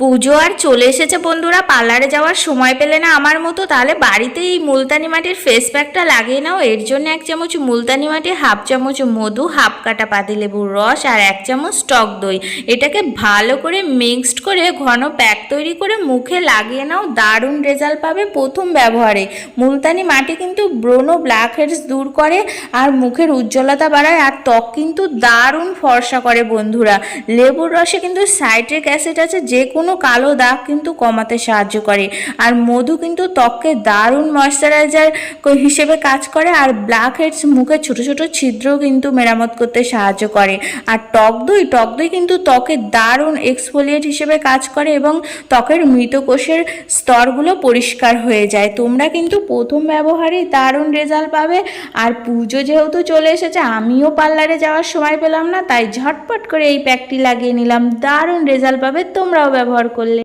পুজো আর চলে এসেছে বন্ধুরা, পার্লারে যাওয়ার সময় পেলে না আমার মতো, তাহলে বাড়িতে এই মুলতানি মাটির ফেস প্যাকটা লাগিয়ে নাও। এর জন্য এক চামচ মুলতানি মাটি, হাফ চামচ মধু, হাফ কাটা পাতিলেবুর রস আর এক চামচ টক দই। এটাকে ভালো করে মিক্সড করে ঘন প্যাক তৈরি করে মুখে লাগিয়ে নাও, দারুণ রেজাল্ট পাবে প্রথম ব্যবহারে। মুলতানি মাটি কিন্তু ব্রণ ব্ল্যাক হেডস দূর করে আর মুখের উজ্জ্বলতা বাড়ায় আর ত্বক কিন্তু দারুণ ফর্সা করে বন্ধুরা। লেবুর রসে কিন্তু সাইট্রিক অ্যাসিড আছে যে কোনো কালো দাগ কিন্তু কমাতে সাহায্য করে। আর মধু কিন্তু ত্বককে দারুণ ময়শ্চারাইজার হিসেবে কাজ করে আর ব্ল্যাক হেডস মুখে ছোট ছোট ছিদ্রও কিন্তু মেরামত করতে সাহায্য করে। আর টক দই টক দই কিন্তু ত্বকে দারুণ এক্সফোলিয়েট হিসেবে কাজ করে এবং ত্বকের মৃত কোষের স্তরগুলো পরিষ্কার হয়ে যায়। তোমরা কিন্তু প্রথম ব্যবহারেই দারুণ রেজাল্ট পাবে। আর পুজো যেহেতু চলে এসেছে, আমিও পার্লারে যাওয়ার সময় পেলাম না, তাই ঝটপট করে এই প্যাকটি লাগিয়ে নিলাম। দারুণ রেজাল্ট পাবে, তোমরাও ব্যবহার করলে